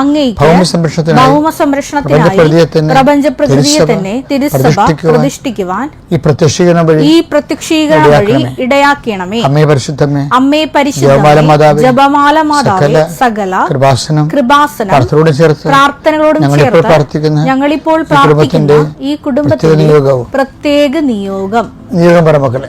അങ്ങയ്ക്ക് ഭൗമ സംരക്ഷണത്തിനായി പ്രപഞ്ച പ്രകൃതിയെ തന്നെ തിരുസഭ പ്രതിഷ്ഠിക്കുവാൻ ഈ പ്രത്യക്ഷീകരണം വഴി ഈ പ്രത്യക്ഷീകരണം വഴി ഇടയാക്കണമേ. ഇടയാക്കണമേ. അമ്മേ പരിശുദ്ധമേ അമ്മേ പരിശുദ്ധ ജപമാല മാതാവേ, ജപമാല മാതാവേ സകല സകല കൃപാസനം കൃപാസനം പ്രാർത്ഥനയോട് ചേർത്ത് പ്രാർത്ഥനകളോടും ഞങ്ങളിപ്പോൾ ചേർത്ത് പ്രാർത്ഥിക്കുന്ന ഈ കുടുംബത്തിന്റെ പ്രത്യേക നിയോഗം. നിയോഗം പറ മക്കളെ.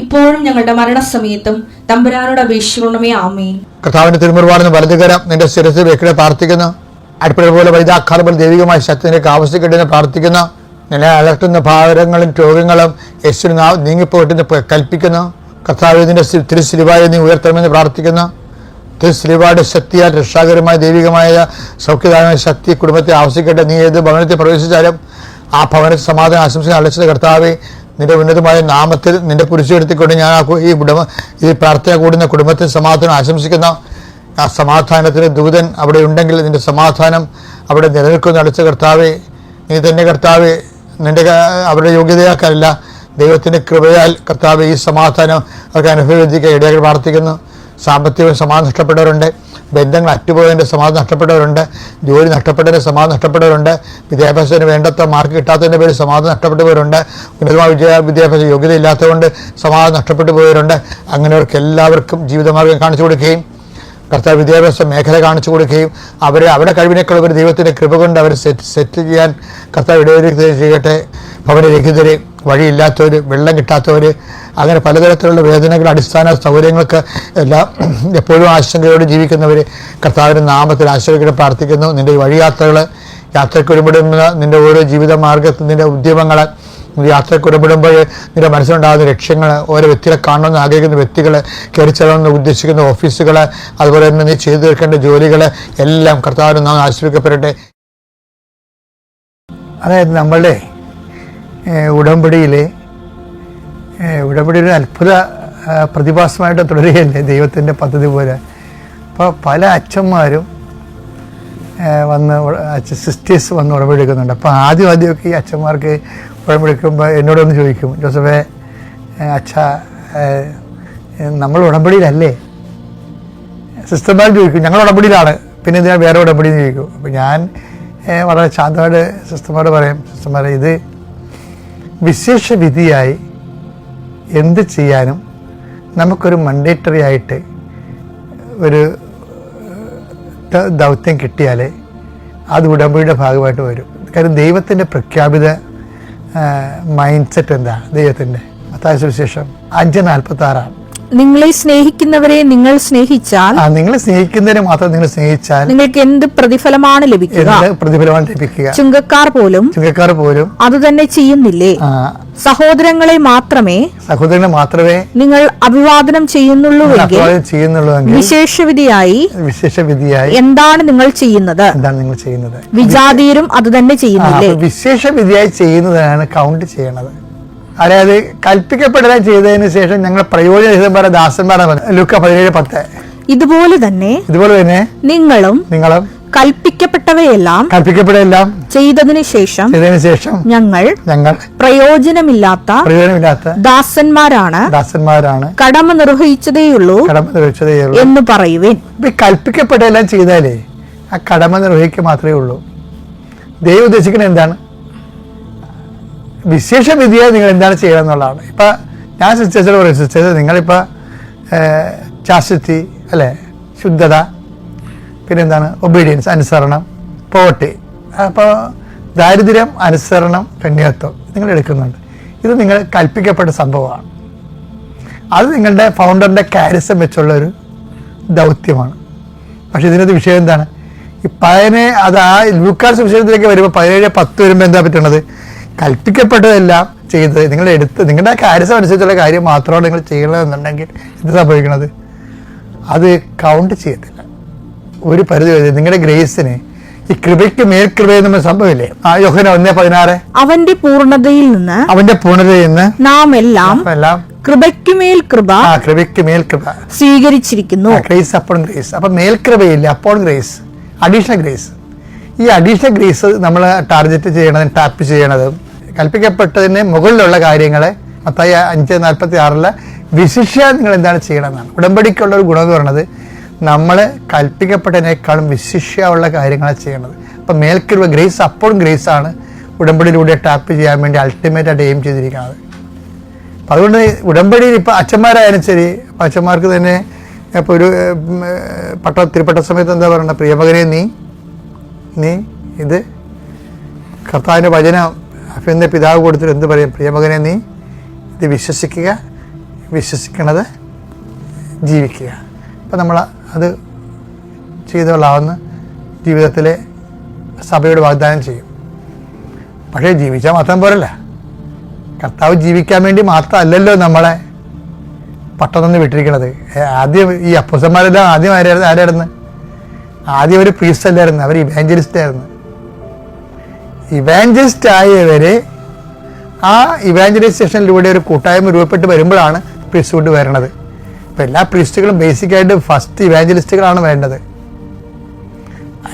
ഇപ്പോഴും ഞങ്ങളുടെ മരണസമയത്തും തമ്പുരാനോട് അപേക്ഷിക്കണമേ ആമേ കർത്താവിന്റെ തിരുമുറുവാണെന്ന് വലതുകരം നിന്റെ ശിരസ് വെക്കിടെ പ്രാർത്ഥിക്കുന്നു. അടുപ്പിടെ പോലെ വൈതാക്കാലപ്പോൾ ദൈവികമായ ശക്തിയിലേക്ക് ആവശ്യപ്പെട്ടെന്ന് പ്രാർത്ഥിക്കുന്നു. നിന്നെ അലട്ടുന്ന ഭാരങ്ങളും രോഗങ്ങളും യേശുവിന് നീങ്ങിപ്പോയിട്ടെന്ന് കൽപ്പിക്കുന്നു. കർത്താവ് ഇതിന്റെ തിരുശിലിവായി നീ ഉയർത്തണമെന്ന് പ്രാർത്ഥിക്കുന്നു. തിരുശിലിവായുടെ ശക്തിയാൽ രക്ഷാകരമായ ദൈവികമായ സൗഖ്യദായമായ ശക്തി കുടുംബത്തെ ആവശ്യിക്കട്ടെ നീ ഏത് ഭവനത്തിൽ പ്രവേശിച്ചാലും ആ ഭവനത്തിൽ സമാധാനം ആശംസിക്കാൻ അലച്ചത് കർത്താവെ നിന്റെ ഉന്നതമായ നാമത്തിൽ നിന്റെ കുരിശെടുത്തിക്കൊണ്ട് ഞാൻ ആ ഈ കുടുംബ ഈ പ്രാർത്ഥന കൂടുന്ന കുടുംബത്തിന് സമാധാനം ആശംസിക്കുന്ന ആ സമാധാനത്തിന് ദൂതൻ അവിടെ ഉണ്ടെങ്കിൽ നിന്റെ സമാധാനം അവിടെ നിലനിൽക്കുന്ന അടച്ച കർത്താവെ നീ തന്നെ കർത്താവെ നിന്റെ അവരുടെ യോഗ്യതയാക്കല്ല ദൈവത്തിന്റെ കൃപയാൽ കർത്താവ് ഈ സമാധാനം അവർക്ക് അനുഭവിക്കാൻ ഇടയാക്കി പ്രാർത്ഥിക്കുന്നു. സാമ്പത്തിക സമാധാനം നഷ്ടപ്പെട്ടവരുണ്ട്. ബന്ധങ്ങൾ അറ്റുപോയതിന്റെ സമാധാനം നഷ്ടപ്പെട്ടവരുണ്ട്. ജോലി നഷ്ടപ്പെട്ടതിന്റെ സമാധാനം നഷ്ടപ്പെട്ടവരുണ്ട്. വിദ്യാഭ്യാസത്തിന് വേണ്ടത്ര മാർക്ക് കിട്ടാത്തതിന്റെ പേരിൽ സമാധാനം നഷ്ടപ്പെട്ടവരുണ്ട് ഉന്നതമായ വിദ്യാ വിദ്യാഭ്യാസ യോഗ്യത ഇല്ലാത്തതുകൊണ്ട് സമാധാനം നഷ്ടപ്പെട്ടു പോയവരുണ്ട് അങ്ങനെയവർക്ക് എല്ലാവർക്കും ജീവിതമാർഗം കാണിച്ചു കൊടുക്കുകയും കർത്താവ് വിദ്യാഭ്യാസ മേഖല കാണിച്ചു കൊടുക്കുകയും അവരെ അവരുടെ കഴിവിനേക്കാൾ ഒരു ദൈവത്തിന്റെ കൃപ കൊണ്ട് അവരെ സെറ്റ് സെറ്റ് ചെയ്യാൻ കർത്താവ് ഇടവരുത്തുകയും ചെയ്യട്ടെ. ഭവനരഹിതര് വഴിയില്ലാത്തവർ വെള്ളം കിട്ടാത്തവർ അങ്ങനെ പലതരത്തിലുള്ള വേദനകൾ അടിസ്ഥാന സൗകര്യങ്ങൾക്ക് എല്ലാം എപ്പോഴും ആശങ്കയോട് ജീവിക്കുന്നവർ കർത്താവിന്റെ നാമത്തിൽ ആശ്രയിക്കണം പ്രാർത്ഥിക്കുന്നു. നിന്റെ വഴിയാത്രകൾ യാത്രയ്ക്ക് ഒരുപെടുന്ന നിന്റെ ഓരോ ജീവിത മാർഗത്തിൽ നിന്റെ ഉദ്യമങ്ങൾ യാത്രയ്ക്ക് ഉടമ്പിടുമ്പോൾ നിന്റെ മനസ്സിലുണ്ടാകുന്ന ലക്ഷ്യങ്ങൾ ഓരോ വ്യക്തികളെ കാണണമെന്ന് ആഗ്രഹിക്കുന്ന വ്യക്തികൾ കയറിച്ചെല്ലണമെന്ന് ഉദ്ദേശിക്കുന്ന ഓഫീസുകൾ അതുപോലെ തന്നെ നീ ചെയ്തു തീർക്കേണ്ട ജോലികൾ എല്ലാം കർത്താവിനും നാം ആശ്രയിക്കപ്പെടട്ടെ അതായത് നമ്മളുടെ ഉടമ്പടിയിൽ ഉടമ്പടിയിൽ അത്ഭുത ആ, പ്രതിഭാസമായിട്ട് തുടരുകയല്ലേ ദൈവത്തിന്റെ പദ്ധതി പോലെ. അപ്പോൾ പല അച്ഛന്മാരും വന്ന് സിസ്റ്റേഴ്സ് വന്ന് ഉടമ്പെടുക്കുന്നുണ്ട് അപ്പോൾ ആദ്യം ആദ്യമൊക്കെ ഈ അച്ഛന്മാർക്ക് ഉടമ്പെടുക്കുമ്പോൾ എന്നോടൊന്ന് ചോദിക്കും ജോസഫേ അച്ഛ നമ്മൾ ഉടമ്പടിയിലല്ലേ? സിസ്റ്റർമാർ ചോദിക്കും ഞങ്ങൾ ഉടമ്പടിയിലാണ്. പിന്നെ ഇതിനെ വേറെ ഉടമ്പടി ചോദിക്കും. അപ്പോൾ ഞാൻ വളരെ ശാന്തമായിട്ട് സിസ്റ്റർമാരോട് പറയും സിസ്റ്റർമാരെ ഇത് വിശേഷ വിധിയായി എന്ത് ചെയ്യാനും നമുക്കൊരു മണ്ടേറ്ററി ആയിട്ട് ഒരു ദൗത്യം കിട്ടിയാൽ അത് ഉടമ്പടിയുടെ ഭാഗമായിട്ട് വരും. കാര്യം ദൈവത്തിന്റെ പ്രഖ്യാപിത മൈൻഡ് സെറ്റ് എന്താ? ദൈവത്തിന്റെ. മത്തായ വിശേഷം അഞ്ച് നാൽപ്പത്തി ആറാണ് നിങ്ങളെ സ്നേഹിക്കുന്നവരെ നിങ്ങൾ സ്നേഹിച്ചാൽ നിങ്ങൾ സ്നേഹിക്കുന്നവരെ മാത്രം നിങ്ങൾ സ്നേഹിച്ചാൽ നിങ്ങൾക്ക് എന്ത് പ്രതിഫലമാണ് ലഭിക്കുക? പ്രതിഫലമാണ് ലഭിക്കുക? ചുങ്കക്കാർ പോലും ചുങ്കക്കാർ പോലും അത് തന്നെ ചെയ്യുന്നില്ലേ? സഹോദരങ്ങളെ മാത്രമേ സഹോദരങ്ങളെ മാത്രമേ നിങ്ങൾ അഭിവാദനം ചെയ്യുന്നുള്ളൂവെങ്കിൽ ചെയ്യുന്നുള്ളൂവെങ്കിൽ വിശേഷവിധിയായി വിശേഷ വിധിയായി എന്താണ് നിങ്ങൾ ചെയ്യുന്നത്? എന്താണ് നിങ്ങൾ ചെയ്യുന്നത്? വിജാതീയരും അത് തന്നെ ചെയ്യുന്നില്ലേ? വിശേഷവിധിയായി വിശേഷ വിധിയായി ചെയ്യുന്നതാണ് കൗണ്ട് ചെയ്യണത്. അതായത് കൽപ്പിക്കപ്പെടലായി ചെയ്തതിന് ശേഷം ഞങ്ങൾ പ്രയോജനരഹിതമായ ദാസന്മാരാണ് പറഞ്ഞത്. ലൂക്ക പതിനേഴ് പത്ത്. ഇതുപോലെ തന്നെ ഇതുപോലെ തന്നെ നിങ്ങളും നിങ്ങളും കൽപ്പിക്കപ്പെട്ടവയെല്ലാം കൽപ്പിക്കപ്പെടെല്ലാം ചെയ്തതിനു ശേഷം ചെയ്തതിനു ശേഷം ഞങ്ങൾ ഞങ്ങൾ പ്രയോജനമില്ലാത്ത പ്രയോജനമില്ലാത്ത ദാസന്മാരാണ് ദാസന്മാരാണ് കടമ നിർവഹിച്ചതേയുള്ളൂ കടമ നിർവഹിച്ചതേയുള്ളൂ. എന്ന് പറയുവേൻ. ഇപ്പൊ ഈ ചെയ്താലേ ആ കടമ നിർവഹിക്കുക മാത്രമേ ഉള്ളൂ. ദൈവം ഉദ്ദേശിക്കുന്നത് എന്താണ്? വിശേഷ വിധിയായി നിങ്ങൾ എന്താണ് ചെയ്യുക എന്നുള്ളതാണ് ഇപ്പം ഞാൻ സിസ്റ്റേഴ്സിനോട് പറയും സിസ്റ്റേഴ്സ് നിങ്ങളിപ്പോൾ ചാശുത്തി അല്ലേ ശുദ്ധത പിന്നെന്താണ് ഒബീഡിയൻസ് അനുസരണം പോവർട്ടി അപ്പോൾ ദാരിദ്ര്യം അനുസരണം കന്യാത്വം നിങ്ങൾ എടുക്കുന്നുണ്ട്. ഇത് നിങ്ങൾ കൽപ്പിക്കപ്പെട്ട സംഭവമാണ്. അത് നിങ്ങളുടെ ഫൗണ്ടറിന്റെ കാരിസം വെച്ചുള്ള ഒരു ദൗത്യമാണ്. പക്ഷേ ഇതിനകത്ത് വിഷയം എന്താണ്? ഈ പതിനെ അത് ആ ലൂക്കാസ് വിഷയത്തിലേക്ക് വരുമ്പോൾ പതിനേഴ് പത്ത് വരുമ്പോൾ എന്താ പറ്റുന്നത് കൽപ്പിക്കപ്പെട്ടതെല്ലാം ചെയ്തത്. നിങ്ങൾ എടുത്ത് നിങ്ങളുടെ കാര്യസം കാര്യം അനുസരിച്ചുള്ള കാര്യം മാത്രമാണ് നിങ്ങൾ ചെയ്യണമെന്നുണ്ടെങ്കിൽ എന്ത് സംഭവിക്കണത്? അത് കൗണ്ട് ചെയ്യത്തില്ല. ഒരു പരിധി വരെ നിങ്ങളുടെ ഗ്രേസിന് ഈ കൃപയ്ക്ക് മേൽ സംഭവമില്ലേ ആ യോഹന ഒന്നേ പതിനാറ്. അവന്റെ പൂർണതയിൽ നിന്ന് അവന്റെ പൂർണതയിൽ നിന്ന് നാം എല്ലാം എല്ലാം കൃപയ്ക്കുമേൽ കൃപ ആ കൃപയ്ക്ക് മേൽ കൃപ സ്വീകരിച്ചിരിക്കുന്നു ഗ്രേസ് അപ്പോൾ ഗ്രേസ്. അപ്പൊ മേൽകൃപയില്ല അപ്പോൾ ഗ്രേസ്. Additional grace. ഈ അഡീഷണൽ ഗ്രീസ് നമ്മൾ ടാർഗറ്റ് ചെയ്യണതും ടാപ്പ് ചെയ്യണതും കൽപ്പിക്കപ്പെട്ടതിന് മുകളിലുള്ള കാര്യങ്ങളെ മത്തായി അഞ്ച് നാൽപ്പത്തി ആറിലെ വിശിഷ്യ നിങ്ങൾ എന്താണ് ചെയ്യണമെന്നാണ് ഉടമ്പടിക്കുള്ള ഒരു ഗുണം എന്ന് പറയുന്നത് നമ്മൾ കൽപ്പിക്കപ്പെട്ടതിനേക്കാളും വിശിഷ്യ ഉള്ള കാര്യങ്ങളാണ് ചെയ്യണത്. അപ്പം മേൽക്കൃപ ഗ്രേസ് അപ്പോഴും ഗ്രേസ് ആണ് ഉടമ്പടിയിലൂടെ ടാപ്പ് ചെയ്യാൻ വേണ്ടി അൾട്ടിമേറ്റായിട്ട് എയിം ചെയ്തിരിക്കുന്നത്. അപ്പം അതുകൊണ്ട് ഉടമ്പടിയിൽ ഇപ്പോൾ അച്ഛന്മാരായാലും ശരി അപ്പം അച്ഛന്മാർക്ക് തന്നെ ഇപ്പോൾ ഒരു പട്ട തിരുപ്പട്ട സമയത്ത് എന്താ പറയുക പ്രിയമകനെ നീ നീ ഇത് കർത്താവിന്റെ വചനം അഫിന്റെ പിതാവ് കൊടുത്തിട്ട് എന്ത് പറയും? പ്രിയമകനെ നീ ഇത് വിശ്വസിക്കുക വിശ്വസിക്കണത് ജീവിക്കുക. അപ്പം നമ്മൾ അത് ചെയ്തോളാവുന്ന ജീവിതത്തിലെ സഭയോട് വാഗ്ദാനം ചെയ്യും. പക്ഷേ ജീവിച്ചാൽ മാത്രം പോരല്ല. കർത്താവ് ജീവിക്കാൻ വേണ്ടി മാത്രമല്ലല്ലോ നമ്മളെ പട്ടം നിന്ന് വിട്ടിരിക്കണത്. ആദ്യം ഈ അപ്പുസന്മാരെല്ലാം ആദ്യം ആരായിരുന്നു? ആരായിരുന്നു? ആദ്യം ഒരു പ്രീസ്റ്റ് അല്ലായിരുന്നു അവർ ഇവാഞ്ചലിസ്റ്റ് ആയിരുന്നു. ഇവാഞ്ചലിസ്റ്റ് ആയവരെ ആ ഇവാഞ്ചലൈസേഷനിലൂടെ ഒരു കൂട്ടായ്മ രൂപപ്പെട്ട് വരുമ്പോഴാണ് പ്രീസ്റ്റ്ഹുഡ് വരണത്. ഇപ്പം എല്ലാ പ്രീസ്റ്റുകളും ബേസിക്കായിട്ട് ഫസ്റ്റ് ഇവാഞ്ചലിസ്റ്റുകളാണ് വേണ്ടത്.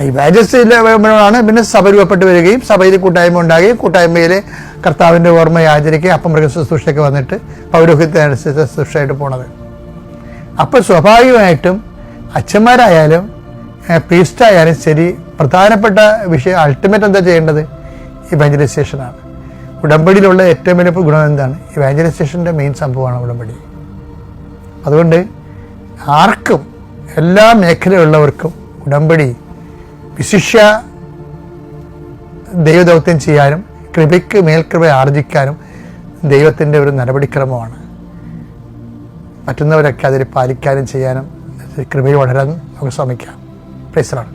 ഇവാഞ്ചലിസ്റ്റ് വരുമ്പോഴാണ് പിന്നെ സഭ രൂപപ്പെട്ട് വരികയും സഭയിൽ കൂട്ടായ്മ ഉണ്ടാകുകയും കൂട്ടായ്മയിൽ കർത്താവിന്റെ ഓർമ്മയെ ആചരിക്കുകയും അപ്പം മൃഗ ശുശ്രൂഷയൊക്കെ വന്നിട്ട് പൗരോഹിത്യനുസരിച്ച് ശുശ്രൂഷയായിട്ട് പോണത്. അപ്പോൾ സ്വാഭാവികമായിട്ടും അച്ഛന്മാരായാലും പ്രീസ്റ്റായാലും ശരി പ്രധാനപ്പെട്ട വിഷയം അൾട്ടിമേറ്റ് എന്താ ചെയ്യേണ്ടത്? ഇവാഞ്ചലൈസേഷനാണ് ഉടമ്പടിയിലുള്ള ഏറ്റവും വലിയ ഗുണം എന്താണ്? ഇവാഞ്ചലൈസേഷന്റെ മെയിൻ സംഭവമാണ് ഉടമ്പടി. അതുകൊണ്ട് ആർക്കും എല്ലാ മേഖലയുള്ളവർക്കും ഉടമ്പടി വിശിഷ്യ ദൈവദൗത്യം ചെയ്യാനും കൃപയ്ക്ക് മേൽകൃപ ആർജിക്കാനും ദൈവത്തിന്റെ ഒരു നടപടിക്രമമാണ്. പറ്റുന്നവരൊക്കെ അതിൽ പാലിക്കാനും ചെയ്യാനും കൃപയിൽ വളരാൻ നമുക്ക് ശ്രമിക്കാം. பேசுகிறார்